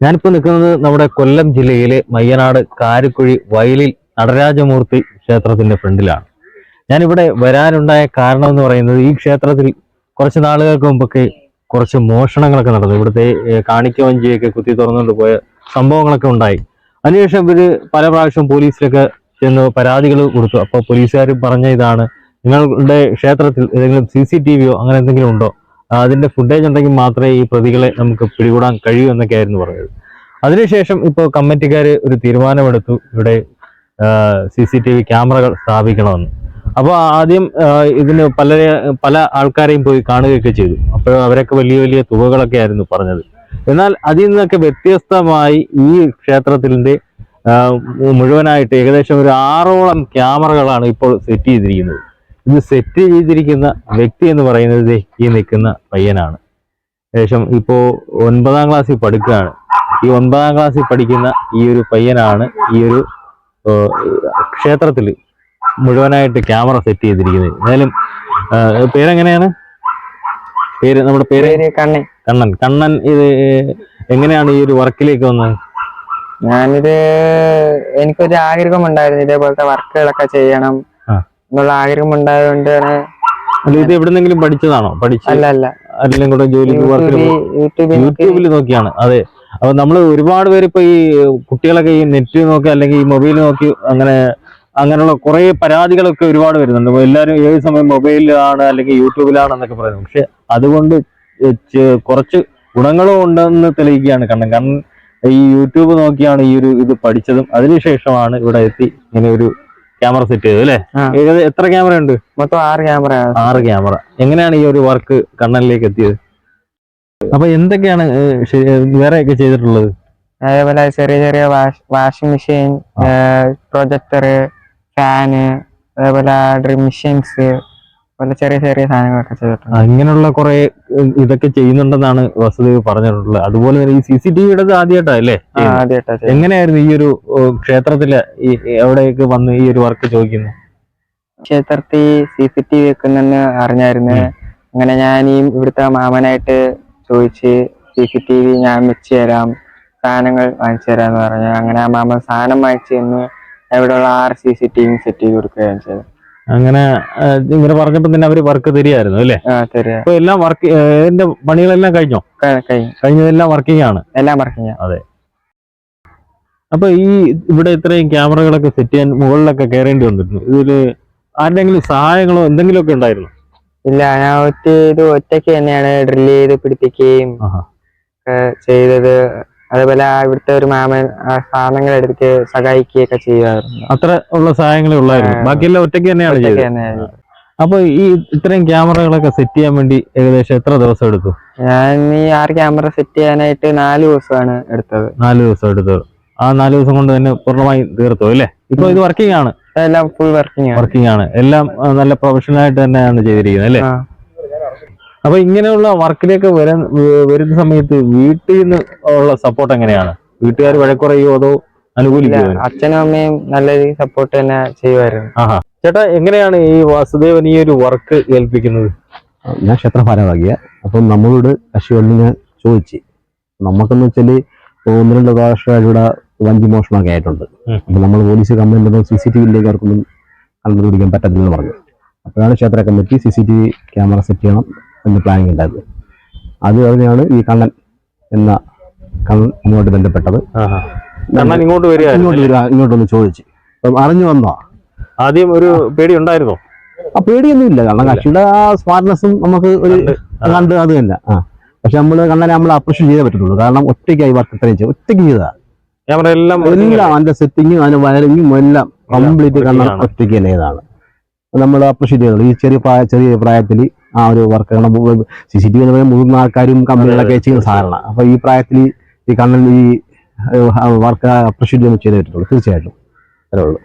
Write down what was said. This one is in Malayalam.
ഞാനിപ്പോൾ നിൽക്കുന്നത് നമ്മുടെ കൊല്ലം ജില്ലയിലെ മയ്യനാട് കാരിക്കുഴി വയലിൽ നടരാജമൂർത്തി ക്ഷേത്രത്തിന്റെ ഫ്രണ്ടിലാണ്. ഞാനിവിടെ വരാനുണ്ടായ കാരണം എന്ന് പറയുന്നത് ഈ ക്ഷേത്രത്തിൽ കുറച്ച് നാളുകൾക്ക് മുമ്പൊക്കെ കുറച്ച് മോഷണങ്ങളൊക്കെ നടന്നു. ഇവിടുത്തെ കാണിക്കവഞ്ചിയൊക്കെ കാണിക്ക വഞ്ചിയൊക്കെ കുത്തി തുറന്നുകൊണ്ട് പോയ സംഭവങ്ങളൊക്കെ ഉണ്ടായി. അതിനുശേഷം ഇവർ പല പ്രാവശ്യം പോലീസിലൊക്കെ ചെന്ന് പരാതികൾ കൊടുത്തു. അപ്പോൾ പോലീസുകാർ പറഞ്ഞ ഇതാണ് നിങ്ങളുടെ ക്ഷേത്രത്തിൽ ഏതെങ്കിലും സി സി ടി വിയോ അങ്ങനെ എന്തെങ്കിലും ഉണ്ടോ? അതിന്റെ ഫുട്ടേജ് ഉണ്ടെങ്കിൽ മാത്രമേ ഈ പ്രതികളെ നമുക്ക് പിടികൂടാൻ കഴിയൂ എന്നൊക്കെ ആയിരുന്നു പറഞ്ഞത് അതിനുശേഷം ഇപ്പോൾ കമ്മിറ്റിക്കാർ ഒരു തീരുമാനമെടുത്തു. ഇവിടെ സി സി ടി വി ക്യാമറകൾ സ്ഥാപിക്കണമെന്ന്. അപ്പോൾ ആദ്യം ഇതിന് പല പല ആൾക്കാരെയും പോയി കാണുകയൊക്കെ ചെയ്തു. അപ്പോൾ അവരൊക്കെ വലിയ വലിയ തുകകളൊക്കെ ആയിരുന്നു പറഞ്ഞത്. എന്നാൽ അതിൽ നിന്നൊക്കെ വ്യത്യസ്തമായി ഈ ക്ഷേത്രത്തിന്റെ മുഴുവനായിട്ട് ഏകദേശം ഒരു ആറോളം ക്യാമറകളാണ് ഇപ്പോൾ സെറ്റ് ചെയ്തിരിക്കുന്നത്. ഇത് സെറ്റ് ചെയ്തിരിക്കുന്ന വ്യക്തി എന്ന് പറയുന്നത് ഈ നിൽക്കുന്ന പയ്യനാണ്. ഏകദേശം ഇപ്പോൾ ഒൻപതാം ക്ലാസ്സിൽ പഠിക്കുകയാണ്. ഈ ഒൻപതാം ക്ലാസ്സിൽ പഠിക്കുന്ന ഈ ഒരു പയ്യനാണ് ഈ ഒരു ക്ഷേത്രത്തിൽ മുഴുവനായിട്ട് ക്യാമറ സെറ്റ് ചെയ്തിരിക്കുന്നത്. എന്തായാലും പേരെങ്ങനെയാണ്? പേര് നമ്മുടെ പേര്? കണ്ണൻ. കണ്ണൻ. കണ്ണൻ ഇത് എങ്ങനെയാണ് ഈ ഒരു വർക്കിലേക്ക് വന്നത്? ഞാനിത് എനിക്കൊരു ആഗ്രഹം ഉണ്ടായിരുന്നു ഇതേപോലത്തെ വർക്കുകളൊക്കെ ചെയ്യണം. എന്നുള്ള ആഗ്രഹം ഉണ്ടായതുകൊണ്ടാണ് അല്ല ഇത് എവിടെന്നെങ്കിലും പഠിച്ചതാണോ? പഠിച്ചു അല്ല അല്ല. അല്ലെങ്കിൽ കൂടെ ജോലിക്ക് യൂട്യൂബിൽ യൂട്യൂബിൽ നോക്കി. യൂട്യൂബിൽ നോക്കിയാണ്. അതെ. അപ്പൊ നമ്മൾ ഒരുപാട് പേര് ഇപ്പൊ ഈ കുട്ടികളൊക്കെ ഈ നെറ്റ് നോക്കി അല്ലെങ്കിൽ ഈ മൊബൈൽ നോക്കി അങ്ങനെ അങ്ങനെയുള്ള കുറെ പരാതികളൊക്കെ ഒരുപാട് വരുന്നുണ്ട്. എല്ലാവരും ഏത് സമയം മൊബൈലിലാണ് അല്ലെങ്കിൽ യൂട്യൂബിലാണ് എന്നൊക്കെ പറയുന്നത് പക്ഷെ അതുകൊണ്ട് കുറച്ച് ഗുണങ്ങളും ഉണ്ടെന്ന് തെളിയിക്കുകയാണ് കണ്ണൻ കാരണം ഈ യൂട്യൂബ് നോക്കിയാണ് ഈ ഒരു ഇത് പഠിച്ചതും അതിനുശേഷമാണ് ഇവിടെ എത്തി ഇങ്ങനെ ഒരു ക്യാമറ സെറ്റ് ചെയ്തു അല്ലേ? എത്ര ക്യാമറ ഉണ്ട്? മൊത്തം ആറ് ക്യാമറ ആറ് ക്യാമറ എങ്ങനെയാണ് ഈ ഒരു വർക്ക് കണ്ണനിലേക്ക് എത്തിയത്? അപ്പൊ എന്തൊക്കെയാണ് വേറെ ഒക്കെ ചെയ്തിട്ടുള്ളത്? അതേപോലെ ചെറിയ ചെറിയ വാഷിംഗ് മെഷീൻ പ്രൊജക്ടർ ഫാന് അതേപോലെ ഡ്രിം മെഷീൻസ് അതുപോലെ ചെറിയ ചെറിയ സാധനങ്ങളൊക്കെ ചെയ്തിട്ടുണ്ട്. അങ്ങനെയുള്ള കുറെ ഇതൊക്കെ ചെയ്യുന്നുണ്ടെന്നാണ് വസുദേവ് പറഞ്ഞിട്ടുള്ളത്. അതുപോലെ തന്നെ ഈ സി സി ടി വിയുടെ ആദ്യമായിട്ടാ അല്ലേ? ആദ്യമായിട്ടാ. എങ്ങനെയായിരുന്നു ഈ ഒരു ക്ഷേത്രത്തിൽ ഈ എവിടെയൊക്കെ വന്ന് ഈ ഒരു വർക്ക് ചോദിക്കുന്നത്? ക്ഷേത്രത്തിൽ സി സി ടി വി വെക്കുന്നെന്ന് അറിഞ്ഞായിരുന്നു. അങ്ങനെ ഞാൻ ഈ ഇവിടുത്തെ മാമനായിട്ട് ചോദിച്ച് സി സി ടി വി ഞാൻ വെച്ച് തരാം സാധനങ്ങൾ വാങ്ങിച്ചു തരാന്ന് പറഞ്ഞു. അങ്ങനെ ആ മാമൻ സാധനം വാങ്ങിച്ചു തന്നു. അവിടെയുള്ള ആറ് C C T V set ചെയ്ത് കൊടുക്കുകയാണ് ചെയ്തത്. അങ്ങനെ ഇങ്ങനെ പറഞ്ഞപ്പോ തന്നെ അവർ വർക്ക് തരികയായിരുന്നു അല്ലേ? അപ്പൊ എല്ലാം വർക്ക് എന്റെ പണികളെല്ലാം കഴിഞ്ഞോ? കഴിഞ്ഞു. കഴിഞ്ഞതെല്ലാം വർക്കിംഗ് ആണ്. എല്ലാം വർക്കിംഗ് അപ്പൊ ഈ ഇവിടെ ഇത്രയും ക്യാമറകളൊക്കെ സെറ്റ് ചെയ്യാൻ മുകളിലൊക്കെ കയറേണ്ടി വന്നിരുന്നു. ഇതിൽ ആരുടെങ്കിലും സഹായങ്ങളോ എന്തെങ്കിലുമൊക്കെ ഉണ്ടായിരുന്നു? ഇല്ല ഞാൻ ഒറ്റ ഇത് ഒറ്റയ്ക്ക് തന്നെയാണ് ഡ്രിൽ ചെയ്ത് പിടിപ്പിക്കുകയും ചെയ്തത്. അതേപോലെ ഇവിടുത്തെ ഒരു മാമൻ സാധനങ്ങൾ എടുത്ത് സഹായിക്കുകയൊക്കെ ചെയ്യുമായിരുന്നു അത്ര ഉള്ള സഹായങ്ങളേ ഉള്ളായിരുന്നു. ബാക്കിയെല്ലാം ഒറ്റയ്ക്ക് തന്നെയാണ് ചെയ്തത്. അപ്പൊ ഈ ഇത്രയും ക്യാമറകളൊക്കെ സെറ്റ് ചെയ്യാൻ വേണ്ടി ഏകദേശം എത്ര ദിവസം എടുത്തു? ഞാൻ ഈ ആറ് ക്യാമറ സെറ്റ് ചെയ്യാനായിട്ട് നാല് ദിവസമാണ് എടുത്തത്. നാല് ദിവസം എടുത്തത് ആ നാല് ദിവസം കൊണ്ട് തന്നെ പൂർണമായി തീർത്തു അല്ലേ? ഇപ്പൊ ഇത് വർക്കിംഗ് ആണ്. എല്ലാം ഫുൾ വർക്കിംഗ് വർക്കിംഗ് ആണ്. എല്ലാം നല്ല പ്രൊഫഷണൽ ആയിട്ട് തന്നെയാണ് ചെയ്തിരിക്കുന്നത് അല്ലേ. അപ്പൊ ഇങ്ങനെയുള്ള വർക്കിലേക്ക് വരാൻ വരുന്ന സമയത്ത് വീട്ടിൽ നിന്ന് ഉള്ള സപ്പോർട്ട് എങ്ങനെയാണ്? വീട്ടുകാർ വഴക്കുറയോ അതോ അനുകൂലിക്കുമോ അച്ഛനും അമ്മയും നല്ല രീതിയിൽ സപ്പോർട്ട് തന്നെ ചെയ്യുമായിരുന്നു. ആഹാ. ചേട്ടാ എങ്ങനെയാണ് ഈ വാസുദേവൻ ഈ ഒരു വർക്ക് ഏൽപ്പിക്കുന്നത്? ഞാൻ ക്ഷേത്ര ഭാരവാഹിയ അപ്പം നമ്മളോട് കശിവള്ളി ഞാൻ ചോദിച്ചു. നമുക്കെന്ന് വെച്ചാൽ ഒന്ന് രണ്ട് പ്രാവശ്യം ഇവിടെ വഞ്ചി മോഷണമൊക്കെ ആയിട്ടുണ്ട്. അപ്പൊ അപ്പം നമ്മൾ police complaint C C T വിയിലേക്ക് അവർക്കൊന്നും കണ്ടുപിടിക്കാൻ പറ്റത്തില്ലെന്ന് പറഞ്ഞു. അപ്പോഴാണ് ക്ഷേത്ര committee C C T V camera set ചെയ്യണം. എന്ന് പ്ലാനിങ് ഉണ്ടായിരുന്നു. അത് പറഞ്ഞാണ് ഈ കണ്ണൻ എന്ന കണ്ണൻ ഇങ്ങോട്ട് ബന്ധപ്പെട്ടത്. ഇങ്ങോട്ട് കണ്ണൻ ഇങ്ങോട്ട് വരിക ഇങ്ങോട്ട് വരിക ഇങ്ങോട്ടൊന്ന് ചോദിച്ചു. അപ്പം അറിഞ്ഞു വന്നോ? ആദ്യം ഒരു പേടി ഉണ്ടായിരുന്നോ? ആ പേടിയൊന്നും ഇല്ല. കാരണം കക്ഷിയുടെ ആ സ്മാർട്ട്നെസ്സും നമുക്ക് ഒരു. കണ്ട് അത്. തന്നെ. ആ. പക്ഷെ നമ്മൾ കണ്ണനെ നമ്മൾ അപ്രീഷിയേറ്റ് ചെയ്തേ പറ്റത്തുള്ളൂ. കാരണം ഒറ്റയ്ക്കായി വർക്ക് ഇത്രയും ചെയ്തു ഒറ്റയ്ക്ക് ചെയ്താ ക്യാമറ എല്ലാം എല്ലാം അതിന്റെ സെറ്റിങ്ങും അതിന്റെ വയറിങ്ങും എല്ലാം കംപ്ലീറ്റ് കണ്ണൻ. ഒറ്റയ്ക്ക് തന്നെ ചെയ്തതാണ്. നമ്മൾ അപ്രീഷിയേറ്റ് ചെയ്തത് ഈ ചെറിയ പ്രായ ചെറിയ പ്രായത്തിൽ ആ ഒരു വർക്ക് കാരണം സി സി ടി വി മുതിർന്ന ആൾക്കാരും കമ്പനികളൊക്കെ ചെയ്യുന്ന സാധനമാണ് അപ്പൊ ഈ പ്രായത്തിൽ ഈ കണ്ണൻ ഈ വർക്ക് അപ്രിഷ്യേറ്റ് ചെയ്യുമ്പോൾ ചെയ്തേ പറ്റത്തുള്ളൂ തീർച്ചയായിട്ടും. അത്രേ ഉള്ളൂ.